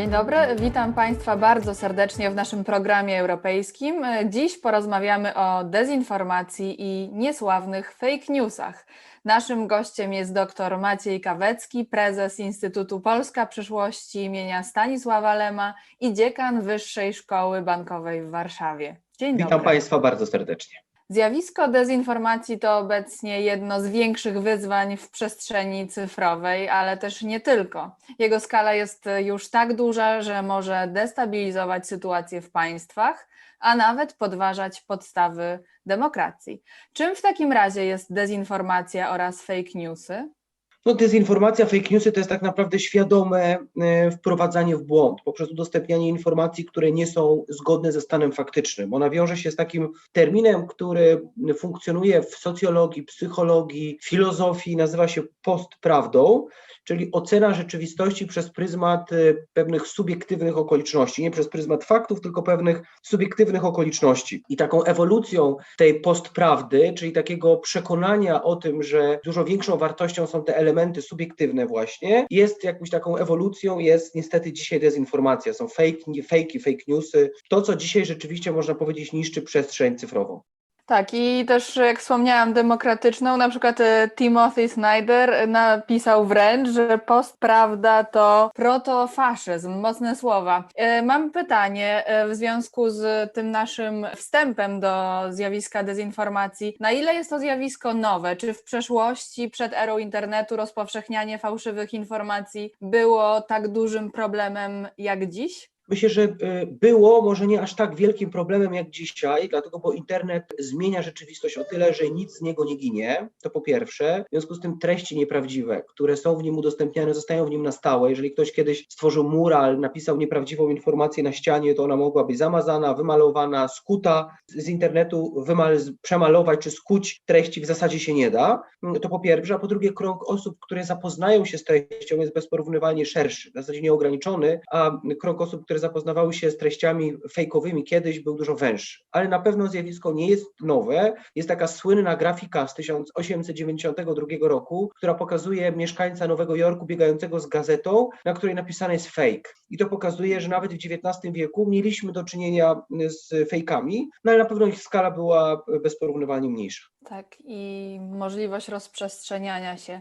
Dzień dobry, witam Państwa bardzo serdecznie w naszym programie europejskim. Dziś porozmawiamy o dezinformacji i niesławnych fake newsach. Naszym gościem jest dr Maciej Kawecki, prezes Instytutu Polska Przyszłości imienia Stanisława Lema i dziekan Wyższej Szkoły Bankowej w Warszawie. Dzień Witam dobry. Państwa bardzo serdecznie. Zjawisko dezinformacji to obecnie jedno z większych wyzwań w przestrzeni cyfrowej, ale też nie tylko. Jego skala jest już tak duża, że może destabilizować sytuację w państwach, a nawet podważać podstawy demokracji. Czym w takim razie jest dezinformacja oraz fake newsy? No, dezinformacja, fake newsy to jest tak naprawdę świadome e, wprowadzanie w błąd poprzez udostępnianie informacji, które nie są zgodne ze stanem faktycznym. Ona wiąże się z takim terminem, który funkcjonuje w socjologii, psychologii, filozofii, nazywa się postprawdą, czyli ocena rzeczywistości przez pryzmat e, pewnych subiektywnych okoliczności, nie przez pryzmat faktów, tylko pewnych subiektywnych okoliczności. I taką ewolucją tej postprawdy, czyli takiego przekonania o tym, że dużo większą wartością są te elementy subiektywne właśnie, jest jakąś taką ewolucją, jest niestety dzisiaj dezinformacja, są fake, fake, fake newsy, to co dzisiaj rzeczywiście można powiedzieć niszczy przestrzeń cyfrową. Tak, i też jak wspomniałam, demokratyczną, na przykład e, Timothy Snyder napisał wręcz, że postprawda to protofaszyzm, mocne słowa. E, Mam pytanie e, w związku z tym naszym wstępem do zjawiska dezinformacji. Na ile jest to zjawisko nowe? Czy w przeszłości, przed erą internetu, rozpowszechnianie fałszywych informacji było tak dużym problemem jak dziś? Myślę, że y, było może nie aż tak wielkim problemem jak dzisiaj, dlatego bo internet zmienia rzeczywistość o tyle, że nic z niego nie ginie. To po pierwsze. W związku z tym treści nieprawdziwe, które są w nim udostępniane, zostają w nim na stałe. Jeżeli ktoś kiedyś stworzył mural, napisał nieprawdziwą informację na ścianie, to ona mogła być zamazana, wymalowana, skuta z internetu, wymal, przemalować czy skuć treści w zasadzie się nie da. To po pierwsze, a po drugie krąg osób, które zapoznają się z treścią jest bezporównywalnie szerszy, w zasadzie nieograniczony, a krąg osób, które zapoznawały się z treściami fejkowymi kiedyś był dużo węższy. Ale na pewno zjawisko nie jest nowe. Jest taka słynna grafika z 1892 roku, która pokazuje mieszkańca Nowego Jorku biegającego z gazetą, na której napisane jest fake. I to pokazuje, że nawet w XIX wieku mieliśmy do czynienia z fejkami, no ale na pewno ich skala była bezporównywalnie mniejsza. Tak, i możliwość rozprzestrzeniania się.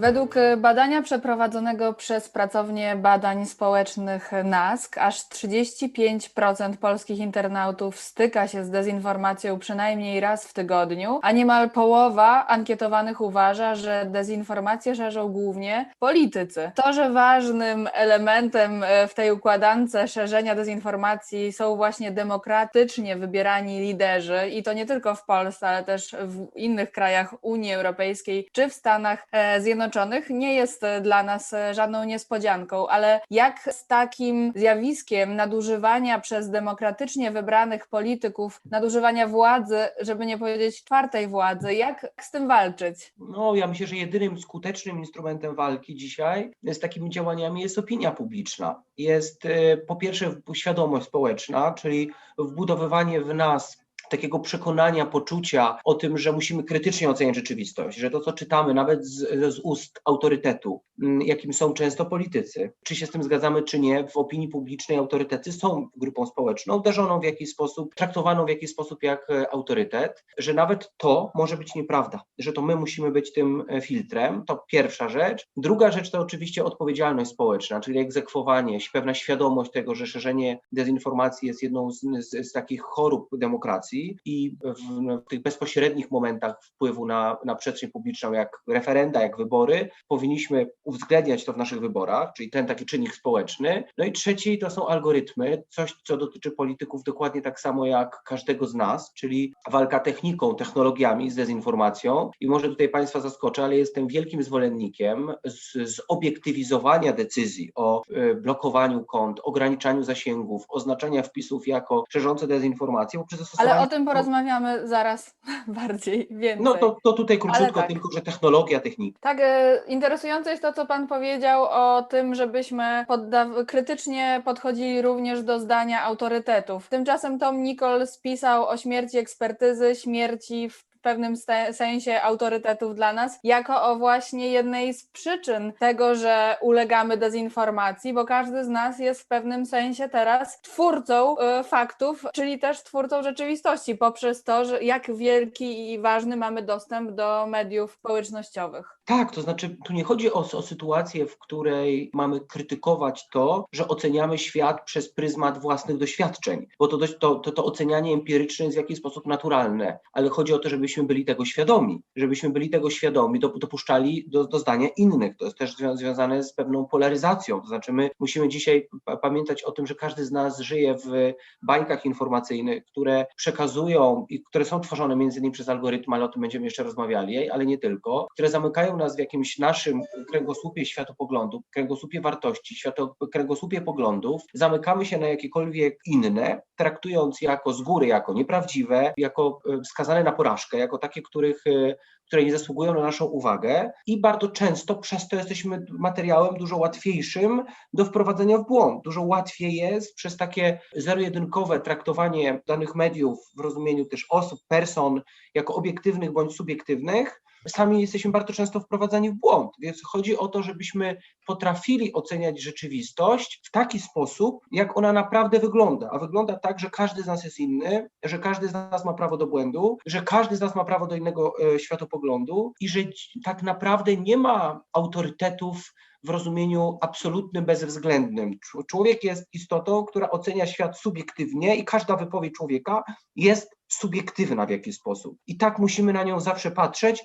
Według badania przeprowadzonego przez pracownię badań społecznych NASK, aż 35% polskich internautów styka się z dezinformacją przynajmniej raz w tygodniu, a niemal połowa ankietowanych uważa, że dezinformację szerzą głównie politycy. To, że ważnym elementem e, w tej układance szerzenia dezinformacji są właśnie demokratycznie wybierani liderzy, i to nie tylko w Polsce, ale też w innych krajach Unii Europejskiej czy w Stanach e, Zjednoczonych, nie jest e, dla nas e, żadną niespodzianką, ale jak z takim zjawiskiem nadużywania przez demokratycznie wybranych polityków, nadużywania władzy, żeby nie powiedzieć czwartej władzy, jak z tym walczyć? No, ja myślę, że jedynym skutecznym instrumentem walki dzisiaj z takimi działaniami jest opinia publiczna. Jest e, po pierwsze świadomość społeczna, czyli wbudowywanie w nas takiego przekonania, poczucia o tym, że musimy krytycznie oceniać rzeczywistość, że to, co czytamy, nawet z, z, ust autorytetu, jakim są często politycy, czy się z tym zgadzamy, czy nie, w opinii publicznej autorytety są grupą społeczną, uderzoną w jakiś sposób, traktowaną w jakiś sposób jak e, autorytet, że nawet to może być nieprawda, że to my musimy być tym e, filtrem. To pierwsza rzecz. Druga rzecz to oczywiście odpowiedzialność społeczna, czyli egzekwowanie, pewna świadomość tego, że szerzenie dezinformacji jest jedną z, z, z takich chorób demokracji i w, w, tych bezpośrednich momentach wpływu na, na przestrzeń publiczną, jak referenda, jak wybory, powinniśmy uwzględniać to w naszych wyborach, czyli ten taki czynnik społeczny. No i trzeci to są algorytmy, coś, co dotyczy polityków dokładnie tak samo jak każdego z nas, czyli walka techniką, technologiami, z dezinformacją. I może tutaj Państwa zaskoczę, ale jestem wielkim zwolennikiem zobiektywizowania decyzji o y, blokowaniu kont, ograniczaniu zasięgów, oznaczania wpisów jako szerzące dezinformację poprzez zastosowanie tym porozmawiamy zaraz bardziej, więcej. No to, to tutaj króciutko tak. tylko, że technologia, technika. Tak, e, interesujące jest to, co Pan powiedział o tym, żebyśmy podda- krytycznie podchodzili również do zdania autorytetów. Tymczasem Tom Nichols pisał o śmierci ekspertyzy, śmierci w w pewnym sensie autorytetów dla nas, jako o właśnie jednej z przyczyn tego, że ulegamy dezinformacji, bo każdy z nas jest w pewnym sensie teraz twórcą y, faktów, czyli też twórcą rzeczywistości, poprzez to, że jak wielki i ważny mamy dostęp do mediów społecznościowych. Tak, to znaczy tu nie chodzi o, o sytuację, w której mamy krytykować to, że oceniamy świat przez pryzmat własnych doświadczeń, bo to, to, to, to ocenianie empiryczne jest w jakiś sposób naturalne, ale chodzi o to, żebyśmy byli tego świadomi, żebyśmy byli tego świadomi, dop- dopuszczali do, do zdania innych. To jest też zwią- związane z pewną polaryzacją, to znaczy my musimy dzisiaj pa- pamiętać o tym, że każdy z nas żyje w bańkach informacyjnych, które przekazują i które są tworzone między innymi przez algorytmy, ale o tym będziemy jeszcze rozmawiali, ale nie tylko, które zamykają nas w jakimś naszym kręgosłupie światopoglądu, kręgosłupie wartości, świato, kręgosłupie poglądów, zamykamy się na jakiekolwiek inne, traktując jako z góry, jako nieprawdziwe, jako e, skazane na porażkę, jako takie, których e, które nie zasługują na naszą uwagę i bardzo często przez to jesteśmy materiałem dużo łatwiejszym do wprowadzenia w błąd. Dużo łatwiej jest przez takie zero-jedynkowe traktowanie danych mediów w rozumieniu też osób, person jako obiektywnych bądź subiektywnych. Sami jesteśmy bardzo często wprowadzani w błąd, więc chodzi o to, żebyśmy potrafili oceniać rzeczywistość w taki sposób, jak ona naprawdę wygląda. A wygląda tak, że każdy z nas jest inny, że każdy z nas ma prawo do błędu, że każdy z nas ma prawo do innego e, światopoglądu i że tak naprawdę nie ma autorytetów w rozumieniu absolutnym, bezwzględnym. Czł- Człowiek jest istotą, która ocenia świat subiektywnie i każda wypowiedź człowieka jest subiektywna w jakiś sposób. I tak musimy na nią zawsze patrzeć,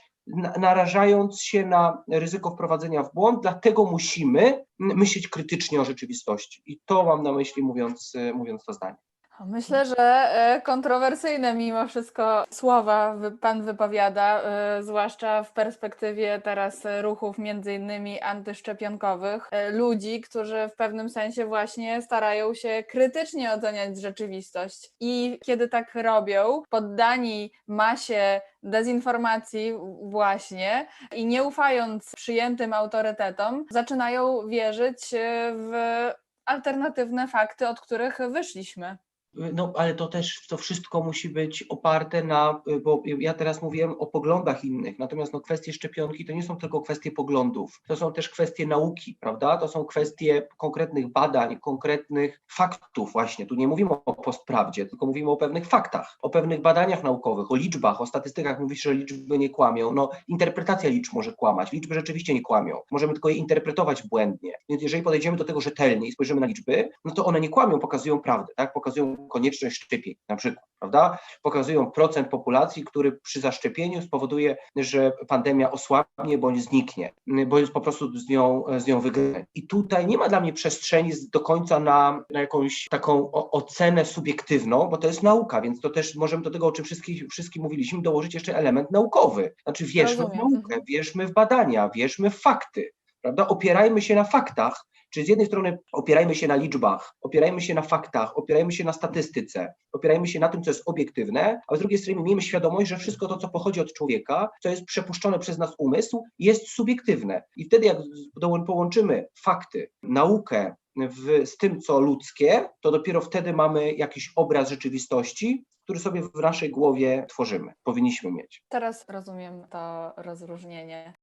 narażając się na ryzyko wprowadzenia w błąd, dlatego musimy myśleć krytycznie o rzeczywistości. I to mam na myśli, mówiąc, mówiąc to zdanie. Myślę, że e, kontrowersyjne mimo wszystko słowa pan wypowiada, e, zwłaszcza w perspektywie teraz ruchów między innymi antyszczepionkowych, e, ludzi, którzy w pewnym sensie właśnie starają się krytycznie oceniać rzeczywistość. I kiedy tak robią, poddani masie dezinformacji właśnie i nie ufając przyjętym autorytetom, zaczynają wierzyć w alternatywne fakty, od których wyszliśmy. No, ale to też to wszystko musi być oparte na, bo ja teraz mówiłem o poglądach innych, natomiast no, kwestie szczepionki to nie są tylko kwestie poglądów, to są też kwestie nauki, prawda? To są kwestie konkretnych badań, konkretnych faktów właśnie. Tu nie mówimy o postprawdzie, tylko mówimy o pewnych faktach, o pewnych badaniach naukowych, o liczbach, o statystykach. Mówisz, że liczby nie kłamią. No, interpretacja liczb może kłamać. Liczby rzeczywiście nie kłamią. Możemy tylko je interpretować błędnie. Więc jeżeli podejdziemy do tego rzetelnie i spojrzymy na liczby, no to one nie kłamią, pokazują prawdę, tak? Pokazują konieczność szczepień na przykład, prawda? Pokazują procent populacji, który przy zaszczepieniu spowoduje, że pandemia osłabnie bądź zniknie, jest po prostu z nią, z nią wygrany. I tutaj nie ma dla mnie przestrzeni do końca na, na jakąś taką ocenę subiektywną, bo to jest nauka, więc to też możemy do tego, o czym wszystkim, wszystkim mówiliśmy, dołożyć jeszcze element naukowy. Znaczy wierzmy w Rozumiem. naukę, wierzmy w badania, wierzmy w fakty, prawda? Opierajmy się na faktach, Czyli z jednej strony opierajmy się na liczbach, opierajmy się na faktach, opierajmy się na statystyce, opierajmy się na tym, co jest obiektywne, a z drugiej strony miejmy świadomość, że wszystko to, co pochodzi od człowieka, co jest przepuszczone przez nas umysł, jest subiektywne. I wtedy, jak połączymy fakty, naukę w, z tym, co ludzkie, to dopiero wtedy mamy jakiś obraz rzeczywistości, który sobie w naszej głowie tworzymy, powinniśmy mieć. Teraz rozumiem to rozróżnienie.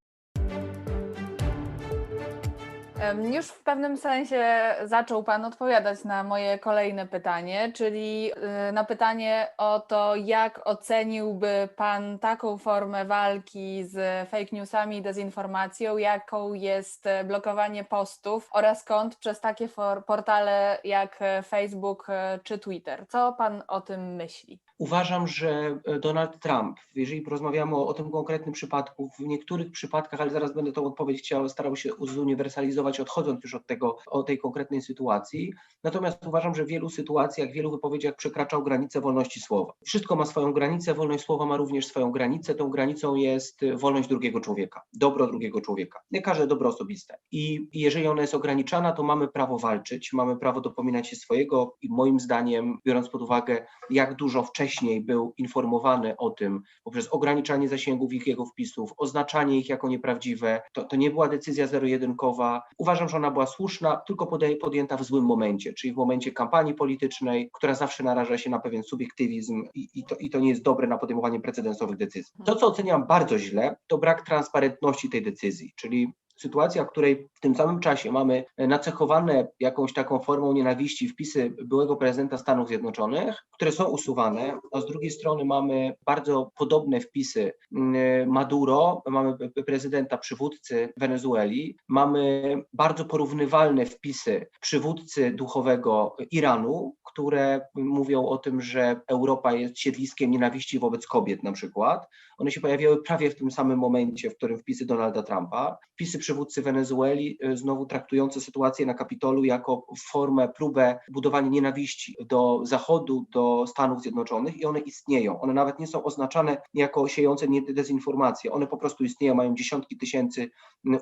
Już w pewnym sensie zaczął Pan odpowiadać na moje kolejne pytanie, czyli y, na pytanie o to, jak oceniłby Pan taką formę walki z fake newsami i dezinformacją, jaką jest blokowanie postów oraz kont przez takie portale jak Facebook e, czy Twitter. Co Pan o tym myśli? Uważam, że e, Donald Trump, jeżeli porozmawiamy o, o tym konkretnym przypadku, w niektórych przypadkach, ale zaraz będę tą odpowiedź chciał, starał się zuniwersalizować, odchodząc już od tego, od tej konkretnej sytuacji. Natomiast uważam, że w wielu sytuacjach, w wielu wypowiedziach przekraczał granicę wolności słowa. Wszystko ma swoją granicę, wolność słowa ma również swoją granicę. Tą granicą jest wolność drugiego człowieka, dobro drugiego człowieka. Nie każde dobro osobiste. I jeżeli ona jest ograniczana, to mamy prawo walczyć, mamy prawo dopominać się swojego i moim zdaniem, biorąc pod uwagę, jak dużo wcześniej był informowany o tym poprzez ograniczanie zasięgów ich jego wpisów, oznaczanie ich jako nieprawdziwe, to, to nie była decyzja zero-jedynkowa. Uważam, że ona była słuszna, tylko podjęta w złym momencie, czyli w momencie kampanii politycznej, która zawsze naraża się na pewien subiektywizm i, i, to, i to nie jest dobre na podejmowanie precedensowych decyzji. To, co oceniam bardzo źle, to brak transparentności tej decyzji, czyli sytuacja, w której w tym samym czasie mamy nacechowane jakąś taką formą nienawiści wpisy byłego prezydenta Stanów Zjednoczonych, które są usuwane, a z drugiej strony mamy bardzo podobne wpisy mm, Maduro, mamy prezydenta przywódcy Wenezueli, mamy bardzo porównywalne wpisy przywódcy duchowego Iranu, które mówią o tym, że Europa jest siedliskiem nienawiści wobec kobiet na przykład. One się pojawiały prawie w tym samym momencie, w którym wpisy Donalda Trumpa. Wpisy przywódcy Wenezueli, y, znowu traktujące sytuację na Kapitolu jako formę, próbę budowania nienawiści do Zachodu, do Stanów Zjednoczonych i one istnieją. One nawet nie są oznaczane jako siejące dezinformację. One po prostu istnieją, mają dziesiątki tysięcy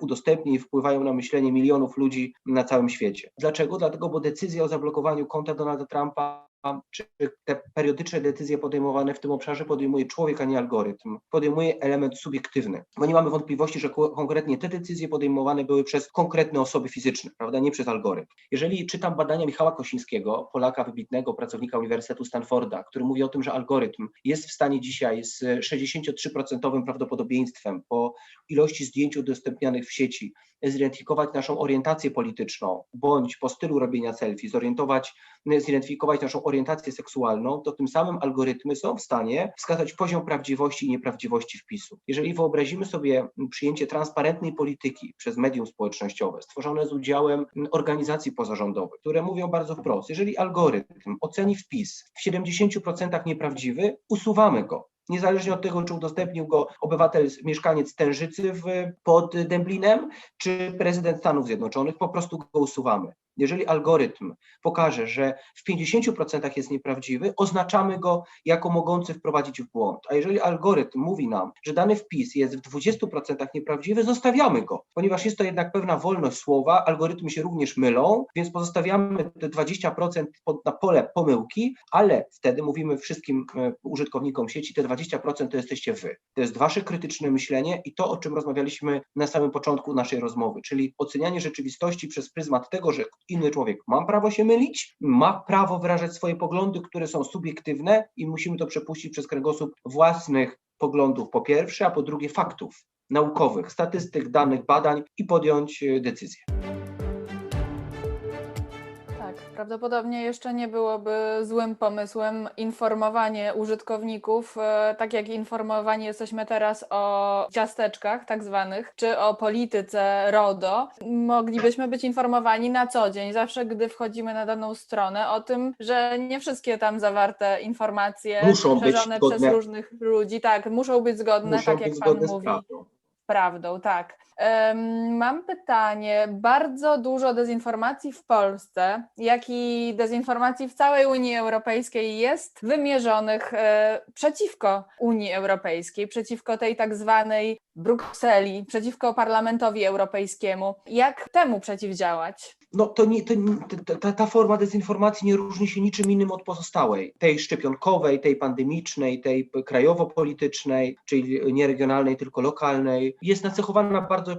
udostępnień wpływają na myślenie milionów ludzi na całym świecie. Dlaczego? Dlatego, bo decyzja o zablokowaniu konta Donalda Trumpa czy te periodyczne decyzje podejmowane w tym obszarze podejmuje człowiek, a nie algorytm. Podejmuje element subiektywny, bo nie mamy wątpliwości, że ko- konkretnie te decyzje podejmowane były przez konkretne osoby fizyczne, prawda, nie przez algorytm. Jeżeli czytam badania Michała Kosińskiego, Polaka wybitnego, pracownika Uniwersytetu Stanforda, który mówi o tym, że algorytm jest w stanie dzisiaj z 63% prawdopodobieństwem po ilości zdjęć udostępnianych w sieci zidentyfikować naszą orientację polityczną, bądź po stylu robienia selfie, zorientować, zidentyfikować naszą orientację seksualną, to tym samym algorytmy są w stanie wskazać poziom prawdziwości i nieprawdziwości wpisu. Jeżeli wyobrazimy sobie przyjęcie transparentnej polityki przez medium społecznościowe, stworzone z udziałem organizacji pozarządowych, które mówią bardzo wprost, jeżeli algorytm oceni wpis w 70% nieprawdziwy, usuwamy go niezależnie od tego, czy udostępnił go obywatel, mieszkaniec Tężycy w, pod Dęblinem, czy prezydent Stanów Zjednoczonych, po prostu go usuwamy. Jeżeli algorytm pokaże, że w 50% jest nieprawdziwy, oznaczamy go jako mogący wprowadzić w błąd. A jeżeli algorytm mówi nam, że dany wpis jest w 20% nieprawdziwy, zostawiamy go, ponieważ jest to jednak pewna wolność słowa, algorytmy się również mylą, więc pozostawiamy te 20% pod, na pole pomyłki, ale wtedy mówimy wszystkim e, użytkownikom sieci, te 20% to jesteście wy. To jest wasze krytyczne myślenie i to, o czym rozmawialiśmy na samym początku naszej rozmowy, czyli ocenianie rzeczywistości przez pryzmat tego, że inny człowiek ma prawo się mylić, ma prawo wyrażać swoje poglądy, które są subiektywne i musimy to przepuścić przez kręgosłup własnych poglądów po pierwsze, a po drugie faktów naukowych, statystyk, danych, badań i podjąć e, decyzję. Prawdopodobnie jeszcze nie byłoby złym pomysłem informowanie użytkowników, e, tak jak informowani jesteśmy teraz o ciasteczkach tak zwanych, czy o polityce RODO. Moglibyśmy być informowani na co dzień, zawsze gdy wchodzimy na daną stronę o tym, że nie wszystkie tam zawarte informacje Muszą być zgodne. przez różnych ludzi, tak, muszą być zgodne, Muszą tak być jak Pan mówi prawdą. Prawdą, tak. Mam pytanie. Bardzo dużo dezinformacji w Polsce, jak i dezinformacji w całej Unii Europejskiej jest wymierzonych e, przeciwko Unii Europejskiej, przeciwko tej tak zwanej Brukseli, przeciwko Parlamentowi Europejskiemu. Jak temu przeciwdziałać? No to nie, to, ta- ta, forma dezinformacji nie różni się niczym innym od pozostałej. Tej szczepionkowej, tej pandemicznej, tej krajowo-politycznej, czyli nie regionalnej, tylko lokalnej. Jest nacechowana bardzo,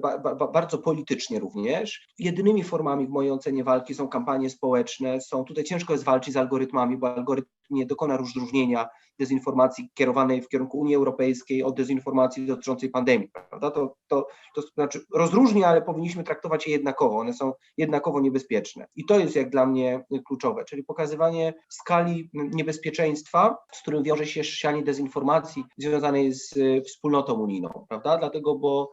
ba, ba- bardzo politycznie również. Jedynymi formami w mojej ocenie walki są kampanie społeczne. Są tutaj ciężko jest walczyć z algorytmami, bo algorytm nie dokona rozróżnienia dezinformacji kierowanej w kierunku Unii Europejskiej od dezinformacji dotyczącej pandemii. Prawda? To, to, to znaczy rozróżnia, ale powinniśmy traktować je jednakowo. One są jednakowo niebezpieczne. I to jest jak dla mnie kluczowe, czyli pokazywanie skali niebezpieczeństwa, z którym wiąże się sianie dezinformacji związanej z e, wspólnotą unijną, prawda? Dlatego, bo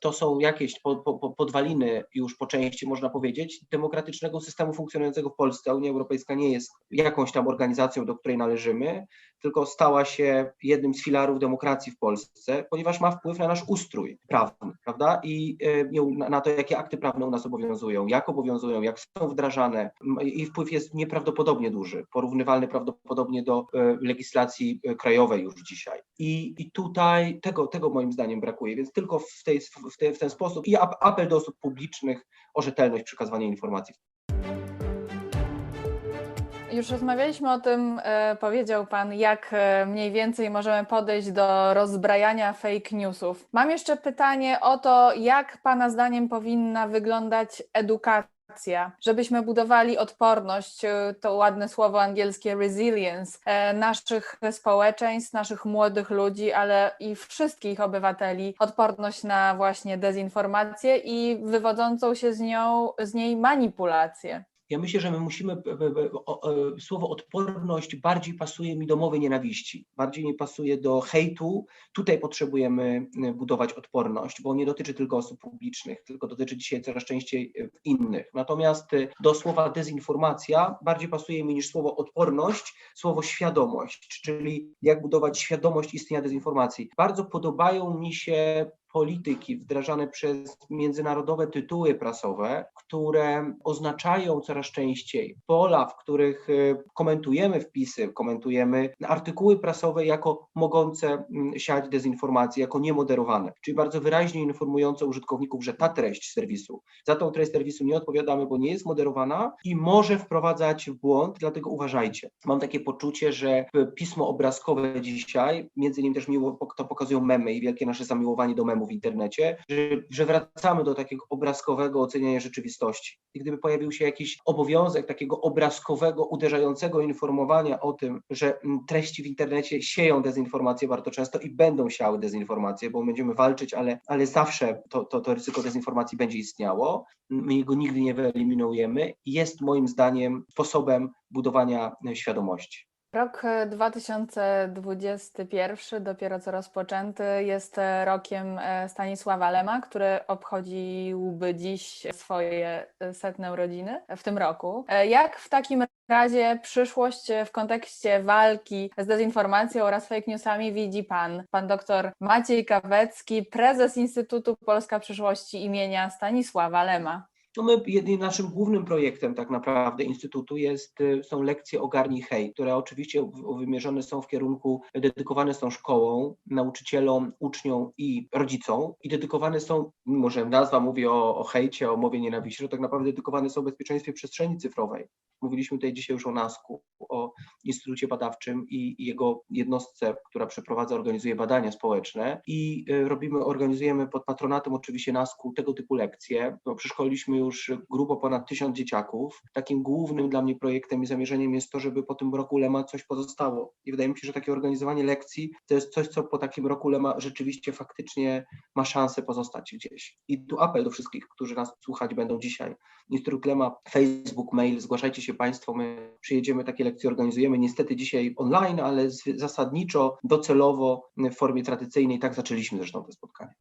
to są jakieś po, po, po- podwaliny już po części, można powiedzieć, demokratycznego systemu funkcjonującego w Polsce. Unia Europejska nie jest jakąś tam organizacją, do której należymy, tylko stała się jednym z filarów demokracji w Polsce, ponieważ ma wpływ na nasz ustrój prawny, prawda? I e, na- to, jakie akty prawne u nas obowiązują, jak obowiązują, jak są wdrażane. I wpływ jest nieprawdopodobnie duży, porównywalny prawdopodobnie do e, legislacji e, krajowej już dzisiaj. I, i tutaj tego, tego moim zdaniem brakuje, więc tylko w, tej, w, te, w ten sposób i ap- apel do osób publicznych o rzetelność przekazywania informacji. Już rozmawialiśmy o tym, e, powiedział Pan, jak e, mniej więcej możemy podejść do rozbrajania fake newsów. Mam jeszcze pytanie o to, jak Pana zdaniem powinna wyglądać edukacja, żebyśmy budowali odporność, e, to ładne słowo angielskie resilience, e, naszych społeczeństw, naszych młodych ludzi, ale i wszystkich obywateli, odporność na właśnie dezinformację i wywodzącą się z nią, z niej manipulację. Ja myślę, że my musimy, b- o- o, słowo odporność bardziej pasuje mi do mowy nienawiści, bardziej mi pasuje do hejtu. Tutaj potrzebujemy budować odporność, bo nie dotyczy tylko osób publicznych, tylko dotyczy dzisiaj coraz częściej innych. Natomiast do słowa dezinformacja bardziej pasuje mi niż słowo odporność, słowo świadomość, czyli jak budować świadomość istnienia dezinformacji. Bardzo podobają mi się polityki wdrażane przez międzynarodowe tytuły prasowe, które oznaczają coraz częściej pola, w których y, komentujemy wpisy, komentujemy artykuły prasowe jako mogące mm, siać dezinformację, jako niemoderowane, czyli bardzo wyraźnie informujące użytkowników, że ta treść serwisu, za tą treść serwisu nie odpowiadamy, bo nie jest moderowana i może wprowadzać w błąd, dlatego uważajcie. Mam takie poczucie, że pismo obrazkowe dzisiaj, między innymi też miło, to pokazują memy i wielkie nasze zamiłowanie do memów w internecie, że, że wracamy do takiego obrazkowego oceniania rzeczywistości. I gdyby pojawił się jakiś obowiązek takiego obrazkowego, uderzającego informowania o tym, że mm, treści w internecie sieją dezinformację bardzo często i będą siały dezinformację, bo będziemy walczyć, ale, ale zawsze to, to, to ryzyko dezinformacji będzie istniało. My jego nigdy nie wyeliminujemy. Jest moim zdaniem sposobem budowania e, świadomości. Rok e, 2021, dopiero co rozpoczęty, jest e, rokiem e, Stanisława Lema, który obchodziłby dziś swoje e, setne urodziny w tym roku. E, Jak w takim razie przyszłość w kontekście walki z dezinformacją oraz fake newsami widzi Pan? Pan doktor Maciej Kawecki, prezes Instytutu Polska Przyszłości imienia Stanisława Lema. No my, jednym naszym głównym projektem tak naprawdę Instytutu jest, y, są lekcje Ogarnij Hej, które oczywiście wymierzone są w kierunku, dedykowane są szkołom, nauczycielom, uczniom i rodzicom i dedykowane są, mimo że nazwa mówi o, o hejcie, o mowie nienawiści, to tak naprawdę dedykowane są bezpieczeństwie przestrzeni cyfrowej. Mówiliśmy tutaj dzisiaj już o NASK-u, o Instytucie Badawczym i, i jego jednostce, która przeprowadza, organizuje badania społeczne i y, robimy, organizujemy pod patronatem oczywiście NASK-u tego typu lekcje. No, przeszkoliliśmy już grubo ponad tysiąc dzieciaków. Takim głównym dla mnie projektem i zamierzeniem jest to, żeby po tym roku Lema coś pozostało. I wydaje mi się, że takie organizowanie lekcji to jest coś, co po takim roku Lema rzeczywiście faktycznie ma szansę pozostać gdzieś. I tu apel do wszystkich, którzy nas słuchać będą dzisiaj. Instytut Lema, Facebook, mail, zgłaszajcie się Państwo, my przyjedziemy, takie lekcje organizujemy, niestety dzisiaj online, ale zasadniczo, docelowo w formie tradycyjnej, tak zaczęliśmy zresztą te spotkania.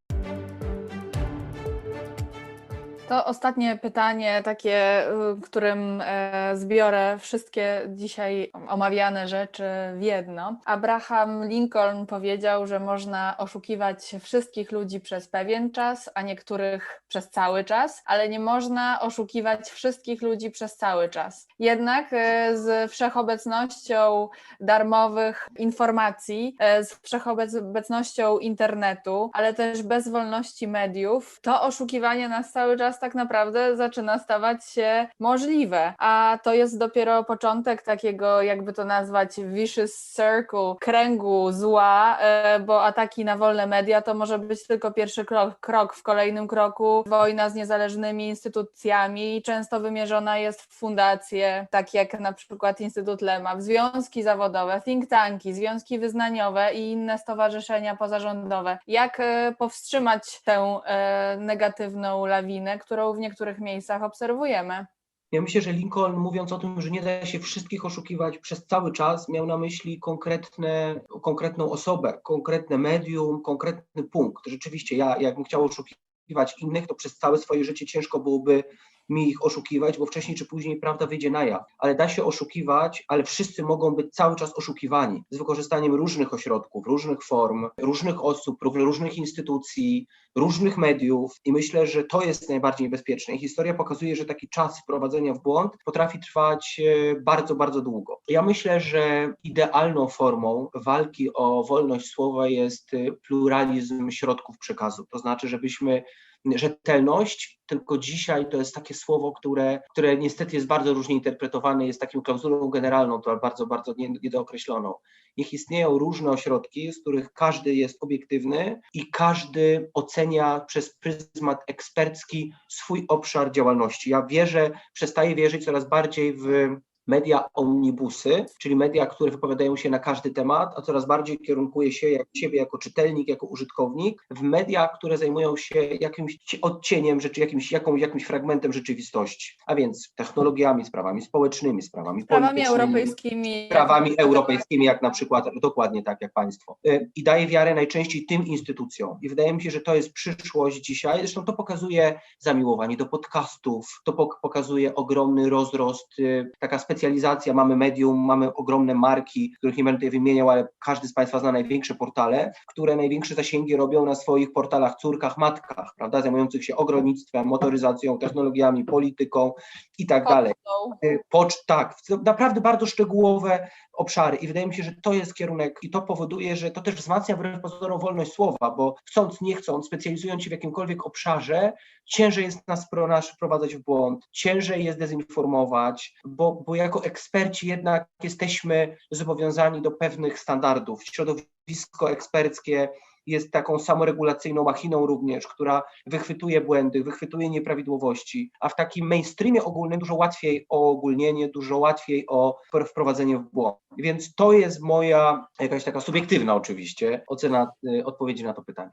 To ostatnie pytanie, takie, y, którym e, zbiorę wszystkie dzisiaj omawiane rzeczy w jedno. Abraham Lincoln powiedział, że można oszukiwać wszystkich ludzi przez pewien czas, a niektórych przez cały czas, ale nie można oszukiwać wszystkich ludzi przez cały czas. Jednak e, z wszechobecnością darmowych informacji, e, z wszechobecnością internetu, ale też bez wolności mediów, to oszukiwanie nas cały czas tak naprawdę zaczyna stawać się możliwe. A to jest dopiero początek takiego, jakby to nazwać, vicious circle, kręgu zła, e, bo ataki na wolne media to może być tylko pierwszy krok. krok. W kolejnym kroku wojna z niezależnymi instytucjami często wymierzona jest w fundacje, takie jak na przykład Instytut Lema, w związki zawodowe, think tanki, związki wyznaniowe i inne stowarzyszenia pozarządowe. Jak e, powstrzymać tę e, negatywną lawinę, którą w niektórych miejscach obserwujemy? Ja myślę, że Lincoln, mówiąc o tym, że nie da się wszystkich oszukiwać przez cały czas, miał na myśli konkretne, konkretną osobę, konkretne medium, konkretny punkt. Rzeczywiście, ja jakbym chciał oszukiwać innych, to przez całe swoje życie ciężko byłoby mi ich oszukiwać, bo wcześniej czy później prawda wyjdzie na jaw. Ale da się oszukiwać, ale wszyscy mogą być cały czas oszukiwani z wykorzystaniem różnych ośrodków, różnych form, różnych osób, różnych instytucji, różnych mediów i myślę, że to jest najbardziej niebezpieczne. I historia pokazuje, że taki czas wprowadzenia w błąd potrafi trwać e, bardzo, bardzo długo. Ja myślę, że idealną formą walki o wolność słowa jest e, pluralizm środków przekazu. To znaczy, żebyśmy rzetelność, tylko dzisiaj to jest takie słowo, które, które niestety jest bardzo różnie interpretowane, jest taką klauzulą generalną, to bardzo, bardzo nie- niedookreśloną. Niech istnieją różne ośrodki, z których każdy jest obiektywny i każdy ocenia przez pryzmat ekspercki swój obszar działalności. Ja wierzę, przestaję wierzyć coraz bardziej w media omnibusy, czyli media, które wypowiadają się na każdy temat, a coraz bardziej kierunkuje się jak siebie jako czytelnik, jako użytkownik, w media, które zajmują się jakimś ci- odcieniem rzeczy, jakimś, jakąś, jakimś fragmentem rzeczywistości, a więc technologiami, sprawami społecznymi, sprawami Prawami politycznymi, europejskimi. prawami europejskimi, jak na przykład, dokładnie tak jak państwo. Y, I daje wiarę najczęściej tym instytucjom. I wydaje mi się, że to jest przyszłość dzisiaj. Zresztą to pokazuje zamiłowanie do podcastów, to pok- pokazuje ogromny rozrost, y, taka specjalizacja. Mamy medium, mamy ogromne marki, których nie będę tutaj wymieniał, ale każdy z Państwa zna największe portale, które największe zasięgi robią na swoich portalach, córkach, matkach, prawda, zajmujących się ogrodnictwem, motoryzacją, technologiami, polityką i tak dalej y, pocz, tak, naprawdę bardzo szczegółowe obszary i wydaje mi się, że to jest kierunek i to powoduje, że to też wzmacnia wbrew pozorom wolność słowa, bo chcąc, nie chcąc, specjalizując się w jakimkolwiek obszarze, ciężej jest nas, nas wprowadzać w błąd, ciężej jest dezinformować, bo, bo jako eksperci jednak jesteśmy zobowiązani do pewnych standardów. Środowisko eksperckie jest taką samoregulacyjną machiną również, która wychwytuje błędy, wychwytuje nieprawidłowości, a w takim mainstreamie ogólnym dużo łatwiej o ogólnienie, dużo łatwiej o wprowadzenie w błąd. Więc to jest moja jakaś taka subiektywna oczywiście ocena y, odpowiedzi na to pytanie.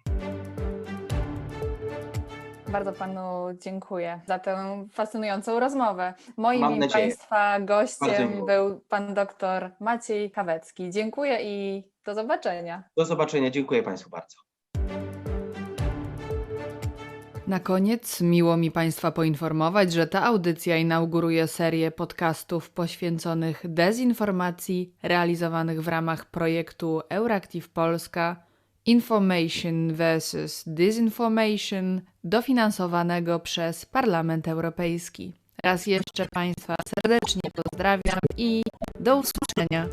Bardzo panu dziękuję za tę fascynującą rozmowę. Moim Mam i nadzieję. państwa gościem był pan doktor Maciej Kawecki. Dziękuję i do zobaczenia. Do zobaczenia. Dziękuję Państwu bardzo. Na koniec miło mi Państwa poinformować, że ta audycja inauguruje serię podcastów poświęconych dezinformacji realizowanych w ramach projektu Euractiv Polska Information versus Disinformation dofinansowanego przez Parlament Europejski. Raz jeszcze Państwa serdecznie pozdrawiam i do usłyszenia.